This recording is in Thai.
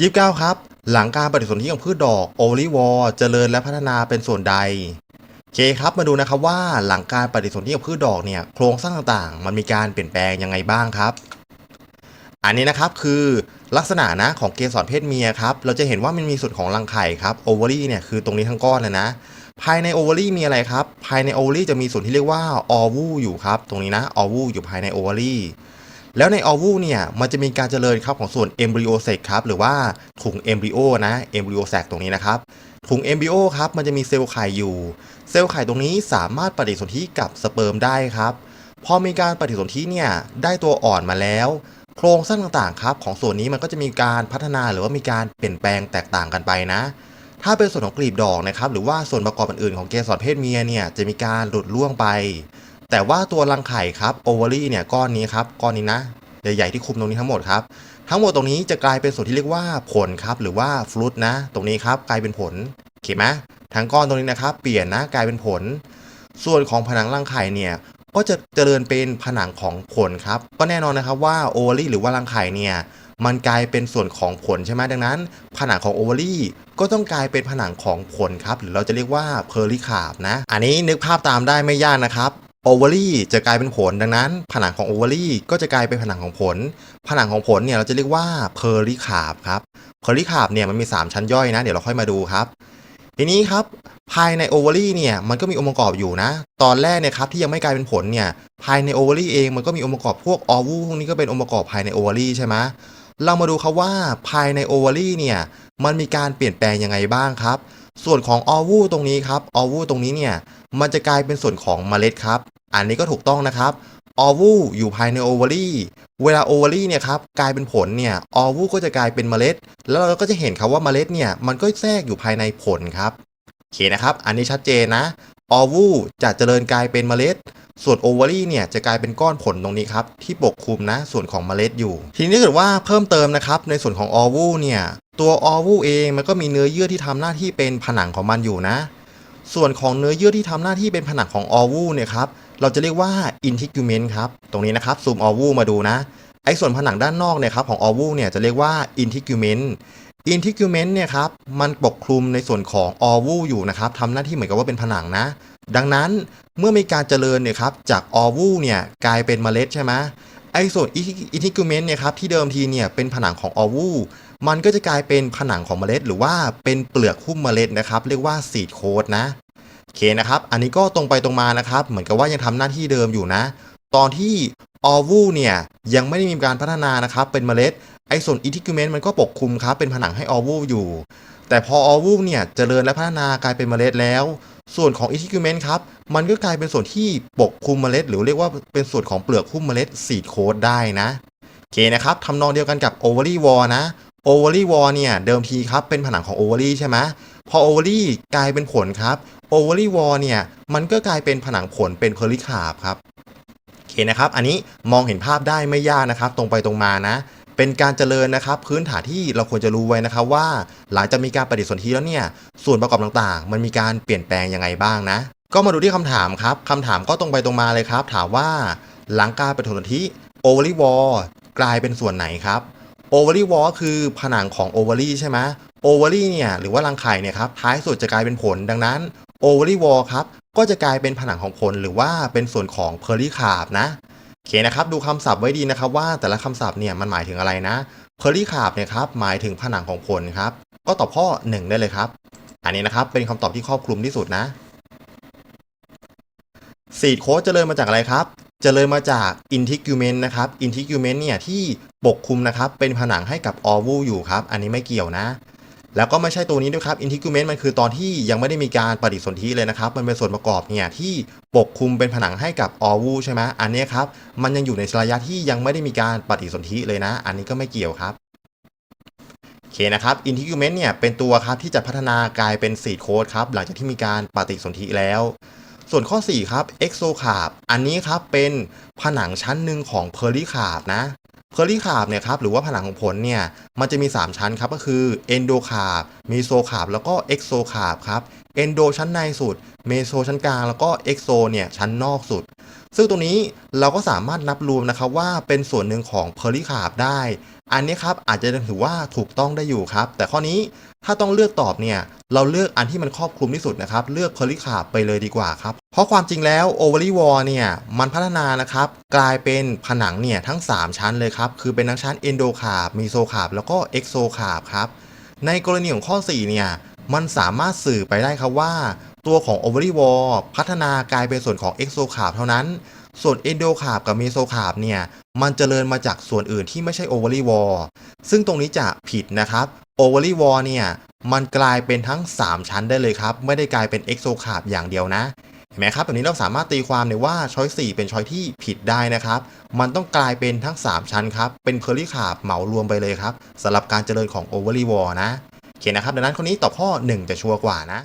ยี่สิบเก้าครับ หลังการปฏิสนธิของพืชดอกโอลิวอร์เจริญและพัฒนาเป็นส่วนใดโอเคครับมาดูนะครับว่าหลังการปฏิสนธิของพืชดอกเนี่ยโครงสร้างต่างๆ มันมีการเปลี่ยนแปลงยังไงบ้างครับ อันนี้นะครับคือลักษณะนะของเกสรเพศเมียครับเราจะเห็นว่ามันมีส่วนของรังไข่ครับโอเวอรี่เนี่ยคือตรงนี้ทั้งก้อนเลยนะ ภายในโอเวอรี่มีอะไรครับ ภายในโอเวอรี่จะมีส่วนที่เรียกว่าออวูอยู่ครับตรงนี้นะออวูอยู่ภายในโอเวอรี่ แล้วในออวูเนี่ยมันจะมีการเจริญครับของส่วนเอมบริโอเซกครับหรือว่าถุงเอมบริโอนะเอมบริโอแซกตรงนี้นะครับถุงเอมบริโอครับมันจะมีเซลล์ไข่อยู่ เซลล์ไข่ตรงนี้สามารถปฏิสนธิกับสเปิร์มได้ครับพอมีการปฏิสนธิเนี่ยได้ตัวอ่อนมาแล้ว โครงสร้างต่างๆครับของส่วนนี้มันก็จะมีการพัฒนาหรือว่ามีการเปลี่ยนแปลงแตกต่างกันไปนะ ถ้าเป็นส่วนของกลีบดอกนะครับหรือว่าส่วนประกอบอื่นๆของเกสรเพศเมียเนี่ยจะมีการหลุดร่วงไป แต่ว่าตัวรังไข่ครับโอเวอรี่เนี่ยก้อนนี้ครับก้อนนี้นะใหญ่ๆที่คุมตรงนี้ทั้งหมดครับทั้งหมดตรงนี้จะกลายเป็นส่วนที่เรียกว่าผลครับหรือว่าฟลุตนะ ตรงนี้ครับกลายเป็นผลโอเคไหมทั้งก้อนตรงนี้นะครับเปลี่ยนนะกลายเป็นผล ส่วนของผนังรังไข่เนี่ยก็จะเจริญเป็นผนังของผลครับ ก็แน่นอนนะครับว่าโอเวอรี่หรือว่ารังไข่เนี่ยมันกลายเป็นส่วนของผลใช่ไหมดังนั้น ผนังของโอเวอรี่ก็ต้องกลายเป็นผนังของผลครับ หรือเราจะเรียกว่าเพอริคาบนะ อันนี้นึกภาพตามได้ไม่ยากนะครับ โอเวอรี่จะกลายเป็นผลดังนั้น ผนังของโอเวอรี่ก็จะกลายเป็นผนังของผล ผนังของผลเนี่ยเราจะเรียกว่าเพอร์ลิคาบครับเพอร์ลิคาบเนี่ยมันมี 3 ชั้นย่อยนะ เดี๋ยวเราค่อยมาดูครับ ทีนี้ครับภายในโอเวอรี่เนี่ยมันก็มีองค์ประกอบอยู่นะ ตอนแรกเนี่ยครับที่ยังไม่กลายเป็นผลเนี่ยภายในโอเวอรี่เองมันก็มีองค์ประกอบพวกออวูพวกนี้ก็เป็นองค์ประกอบภายในโอเวอรี่ใช่ไหมเรามาดูครับว่าภายในโอเวอรี่เนี่ยมันมีการเปลี่ยนแปลงยังไงบ้างครับ ส่วนของออวูตรงนี้ครับออวูตรงนี้เนี่ยมันจะกลายเป็นส่วนของเมล็ดครับ อันนี้ก็ถูกต้องนะครับออวูอยู่ภายในโอเวอรี่เวลาโอเวอรี่เนี่ยครับกลายเป็นผลเนี่ยออวูก็จะกลายเป็นเมล็ด แล้วเราก็จะเห็นครับว่าเมล็ดเนี่ยมันก็แทรกอยู่ภายในผลครับโอเคนะครับ อันนี้ชัดเจนนะออวูจะเจริญกลายเป็นเมล็ด ส่วนโอเวอรี่เนี่ยจะกลายเป็นก้อนผลตรงนี้ครับที่ปกคลุมนะส่วนของเมล็ดอยู่ ทีนี้ถ้าเกิดว่าเพิ่มเติมนะครับในส่วนของออวูเนี่ย ตัวออวูเองมันก็มีเนื้อเยื่อที่ทำหน้าที่เป็นผนังของมันอยู่นะ ส่วนของเนื้อเยื่อที่ทำหน้าที่เป็นผนังของออวูเนี่ยครับเราจะเรียกว่าอินทิกิเมนต์ครับตรงนี้นะครับซูมออวูมาดูนะไอ้ส่วนผนังด้านนอกเนี่ยครับของออวูเนี่ยจะเรียกว่าอินทิกิเมนต์อินทิกิเมนต์เนี่ยครับมันปกคลุมในส่วนของออวูอยู่นะครับทำหน้าที่เหมือนกับว่าเป็นผนังนะ ดังนั้นเมื่อมีการเจริญเนี่ยครับจากออวูเนี่ยกลายเป็นเมล็ดใช่ไหมไอ้ส่วนอินทิกิเมนต์เนี่ยครับที่เดิมทีเนี่ยเป็นผนังของออวู มันก็จะกลายเป็นผนังของเมล็ด หรือว่าเป็นเปลือกหุ้มเมล็ดนะครับ เรียกว่าซีดโค้ดนะโอเคนะครับ อันนี้ก็ตรงไปตรงมานะครับ เหมือนกับว่ายังทำหน้าที่เดิมอยู่นะ ตอนที่ออวูเนี่ยยังไม่ได้มีการพัฒนานะครับ เป็นเมล็ดไอ้ส่วนอิทิกิเมนต์มันก็ปกคลุมครับเป็นผนังให้ออวูอยู่ แต่พอออวูเนี่ยเจริญและพัฒนากลายเป็นเมล็ดแล้ว ส่วนของอิทิกิเมนต์ครับมันก็กลายเป็นส่วนที่ปกคลุมเมล็ด หรือเรียกว่าเป็นส่วนของเปลือกหุ้มเมล็ดซีดโคดได้นะโอเคนะครับทำนองเดียวกันกับโอเวอรี่วอลนะ โอเวอรี่วอลเนี่ยเดิมทีครับเป็นผนังของโอเวอรี่ใช่ไหมพอโอเวอรี่กลายเป็นผลครับโอเวอรี่วอลเนี่ยมันก็กลายเป็นผนังผลเป็นเพอร์ลิคาบครับโอเคนะครับ อันนี้มองเห็นภาพได้ไม่ยากนะครับ ตรงไปตรงมานะ เป็นการเจริญนะครับ พื้นฐานที่เราควรจะรู้ไว้นะครับว่า หลังจากมีการปฏิสนธิแล้วเนี่ยส่วนประกอบต่างๆ มันมีการเปลี่ยนแปลงยังไงบ้างนะ ก็มาดูที่คำถามครับคำถามก็ตรงไปตรงมาเลยครับ ถามว่าหลังการปฏิสนธิโอเวอรี่วอลกลายเป็นส่วนไหนครับ โอเวอรี่วอลคือผนังของโอเวอรี่ใช่ไหมโอเวอรี่เนี่ยหรือว่ารังไข่เนี่ยครับท้ายสุดจะกลายเป็นผลดังนั้นโอเวอรี่วอลครับก็จะกลายเป็นผนังของผลหรือว่าเป็นส่วนของเพอร์ลิคาบนะโอเคนะครับดูคำศัพท์ไว้ดีนะครับว่าแต่ละคำศัพท์เนี่ยมันหมายถึงอะไรนะเพอร์ลิคาบเนี่ยครับหมายถึงผนังของผลครับก็ตอบข้อ 1 ได้เลยครับ อันนี้นะครับเป็นคำตอบที่ครอบคลุมที่สุดนะซีดโค้ดเริญมาจากอะไรครับ เจริญมาจาก integument นะครับ integument เนี่ยที่ปกคลุมนะครับเป็นผนังให้กับ o v u อยู่ครับ อันนี้ไม่เกี่ยวนะ แล้วก็ไม่ใช่ตัวนี้ด้วยครับ integument มันคือตอนที่ยังไม่ได้มีการปฏิสนธิเลยนะครับ มันเป็นส่วนประกอบเนี่ยที่ปกคลุมเป็นผนังให้กับ o v u ใช่ไหมอันนี้ครับมันยังอยู่ในระยะที่ยังไม่ได้มีการปฏิสนธิเลยนะ อันนี้ก็ไม่เกี่ยวครับโอเคนะครับ integument เนี่ยเป็นตัวครับที่จะพัฒนากลายเป็น seed coat ครับหลังจากที่มีการปฏิสนธิแล้ว ส่วนข้อ 4 ครับ exocard อันนี้ครับเป็นผนังชั้นหนึ่งของ pericard นะ pericard เนี่ยครับหรือว่าผนังของผลเนี่ยมันจะมี 3 ชั้นครับก็คือ endocard mesocard แล้วก็ exocard ครับ endo ชั้นในสุด meso ชั้นกลางแล้วก็ exo เนี่ยชั้นนอกสุด ซึ่งตรงนี้เราก็สามารถนับรวมนะครับว่าเป็นส่วนหนึ่งของเพอร์ลิคาบได้ อันนี้ครับอาจจะถือว่าถูกต้องได้อยู่ครับ แต่ข้อนี้ถ้าต้องเลือกตอบเนี่ยเราเลือกอันที่มันครอบคลุมที่สุดนะครับ เลือกเพอร์ลิคาบไปเลยดีกว่าครับเพราะความจริงแล้วโอเวอรี่วอลเนี่ยมันพัฒนานะครับกลายเป็นผนังเนี่ยทั้ง 3 ชั้นเลยครับคือเป็นทั้งชั้นเอนโดคาบมีโซคาบแล้วก็เอ็กโซคาบครับในกรณีของข้อ4เนี่ยมันสามารถสื่อไปได้ครับว่า ตัวของ o v a r y Wall พัฒนากลายเป็นส่วนของ Exo c a r b เท่านั้น ส่วน Endo c a r b กับ Meso c a r b เนี่ย มันเจริญมาจากส่วนอื่นที่ไม่ใช่ o v a r y Wall ซึ่งตรงนี้จะผิดนะครับ o v a r y Wall เนี่ย มันกลายเป็นทั้ง 3 ชั้นได้เลยครับ ไม่ได้กลายเป็น Exo c a r b อย่างเดียวนะเห็นไหมครับตรงนี้เราสามารถตีความเลยว่าช้อย4เป็นช้อยที่ผิดได้นะครับ มันต้องกลายเป็นทั้ง 3 ชั้นครับ เป็นเพอร์ลี่คาบเหมารวมไปเลยครับสำหรับการเจริญของ o v a r y Wall นะโอเคนะครับ ดังนั้นคนนี้ตอบข้อ 1 จะชัวร์กว่านะ